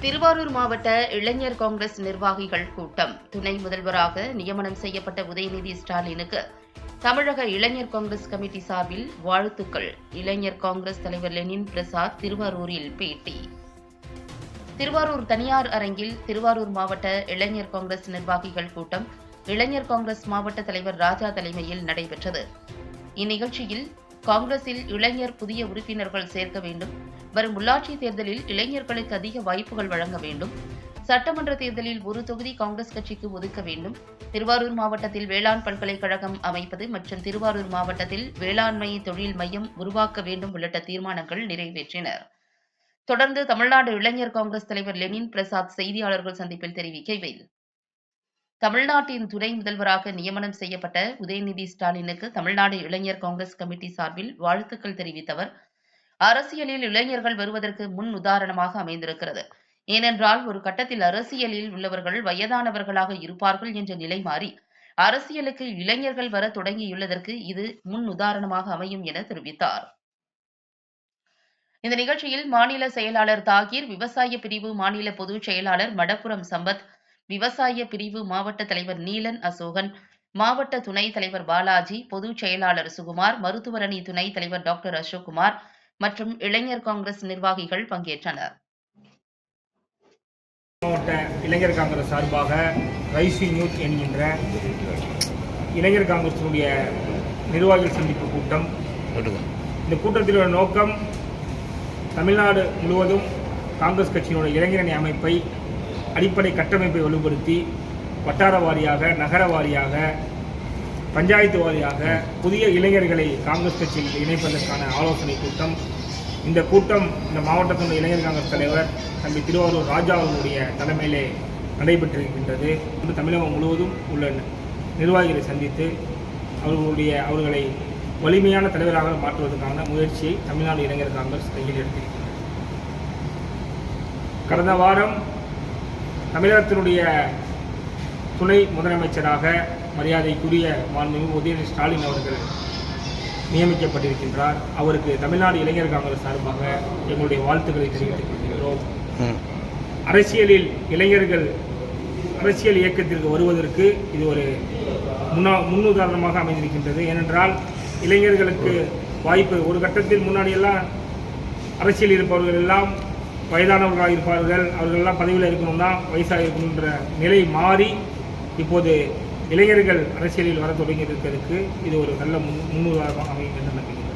திருவாரூர் மாவட்ட இளைஞர் காங்கிரஸ் நிர்வாகிகள் கூட்டம். துணை முதல்வராக நியமனம் செய்யப்பட்ட உதயநிதி ஸ்டாலினுக்கு தமிழக இளைஞர் காங்கிரஸ் கமிட்டி சார்பில் வாழ்த்துக்கள். இளைஞர் காங்கிரஸ் தலைவர் லெனின் பிரசாத் திருவாரூரில் பேட்டி. திருவாரூர் தனியார் அரங்கில் திருவாரூர் மாவட்ட இளைஞர் காங்கிரஸ் நிர்வாகிகள் கூட்டம் இளைஞர் காங்கிரஸ் மாவட்ட தலைவர் ராஜா தலைமையில் நடைபெற்றது. இந்நிகழ்ச்சியில் காங்கிரஸில் இளைஞர் புதிய உறுப்பினர்கள் சேர்க்க வேண்டும் வரும் உள்ளாட்சி தேர்தலில் இளைஞர்களுக்கு அதிக வாய்ப்புகள் வழங்க வேண்டும். சட்டமன்ற தேர்தலில் ஒரு தொகுதி காங்கிரஸ் கட்சிக்கு ஒதுக்க வேண்டும். திருவாரூர் மாவட்டத்தில் வேளாண் பல்கலைக்கழகம் அமைப்பது மற்றும் திருவாரூர் மாவட்டத்தில் வேளாண்மை தொழில் மையம் உருவாக்க வேண்டும் உள்ளிட்ட தீர்மானங்கள் நிறைவேற்றினர். தொடர்ந்து தமிழ்நாடு இளைஞர் காங்கிரஸ் தலைவர் லெனின் பிரசாத் செய்தியாளர்கள் சந்திப்பில் தெரிவிக்கையில் தமிழ்நாட்டின் துணை முதல்வராக நியமனம் செய்யப்பட்ட உதயநிதி ஸ்டாலினுக்கு தமிழ்நாடு இளைஞர் காங்கிரஸ் கமிட்டி சார்பில் வாழ்த்துக்கள் தெரிவித்தவர் அரசியலில் இளைஞர்கள் வருவதற்கு முன் உதாரணமாக அமைந்திருக்கிறது. ஏனென்றால் ஒரு கட்டத்தில் அரசியலில் உள்ளவர்கள் வயதானவர்களாக இருப்பார்கள் என்ற நிலை மாறி அரசியலுக்கு இளைஞர்கள் வர தொடங்கியுள்ளதற்கு இது முன் உதாரணமாக அமையும் என தெரிவித்தார். இந்த நிகழ்ச்சியில் மாநில செயலாளர் தாகீர் விவசாய பிரிவு மாநில பொதுச் செயலாளர் மடப்புரம் சம்பத் விவசாய பிரிவு மாவட்ட தலைவர் நீலன் அசோகன் மாவட்ட துணைத் தலைவர் பாலாஜி பொதுச் செயலாளர் சுகுமார் மருத்துவரணி துணைத் தலைவர் டாக்டர் அசோக்குமார் மற்றும் இளைஞர் காங்கிரஸ் நிர்வாகிகள் பங்கேற்றனர். மாவட்ட இளைஞர் காங்கிரஸ் சார்பாக ரைசிங் யூத் என்கின்ற இளைஞர் காங்கிரசினுடைய நிர்வாகிகள் சந்திப்பு கூட்டம். இந்த கூட்டத்தினுடைய நோக்கம் தமிழ்நாடு முழுவதும் காங்கிரஸ் கட்சியினுடைய இளைஞரணி அமைப்பை அடிப்படை கட்டமைப்பை வலுப்படுத்தி வட்டார வாரியாக நகர வாரியாக பஞ்சாயத்து வாரியாக புதிய இளைஞர்களை காங்கிரஸ் கட்சியில் இணைப்பதற்கான ஆலோசனை கூட்டம். இந்த கூட்டம் இந்த மாவட்டத்தினுடைய இளைஞர் காங்கிரஸ் தலைவர் தம்பி திருவாரூர் ராஜா அவர்களுடைய தலைமையிலே நடைபெற்றிருக்கின்றது. இன்று தமிழகம் முழுவதும் உள்ள நிர்வாகிகளை சந்தித்து அவர்களுடைய அவர்களை வலிமையான தலைவராக மாற்றுவதற்கான முயற்சியை தமிழ்நாடு இளைஞர் காங்கிரஸ் கையில் எடுத்திருக்கிறது. கடந்த வாரம் தமிழகத்தினுடைய துணை முதலமைச்சராக மரியாதைக்குரிய மாண்புமிகு உதயநிதி ஸ்டாலின் அவர்கள் நியமிக்கப்பட்டிருக்கின்றார். அவருக்கு தமிழ்நாடு இளைஞர் காங்கிரஸ் சார்பாக எங்களுடைய வாழ்த்துக்களை தெரிவித்துக் கொள்கிறோம் அரசியலில் இளைஞர்கள் அரசியல் இயக்கத்திற்கு வருவதற்கு இது ஒரு முன்னா முன்னுதாரணமாக அமைந்திருக்கின்றது. ஏனென்றால் இளைஞர்களுக்கு வாய்ப்பு ஒரு கட்டத்தில் முன்னாடியெல்லாம் அரசியல் இருப்பவர்கள் எல்லாம் வயதானவர்களாக இருப்பார்கள். அவர்கள் எல்லாம் பதவியில் இருக்கணும்னா வயசாக இருக்கணுன்ற நிலை மாறி இப்போது இளைஞர்கள் அரசியலில் வர தொடங்கி இருக்கிறதுக்கு இது ஒரு நல்ல முன் முன்னுதாரணமாக அமையும் என்று நம்புகிறேன்.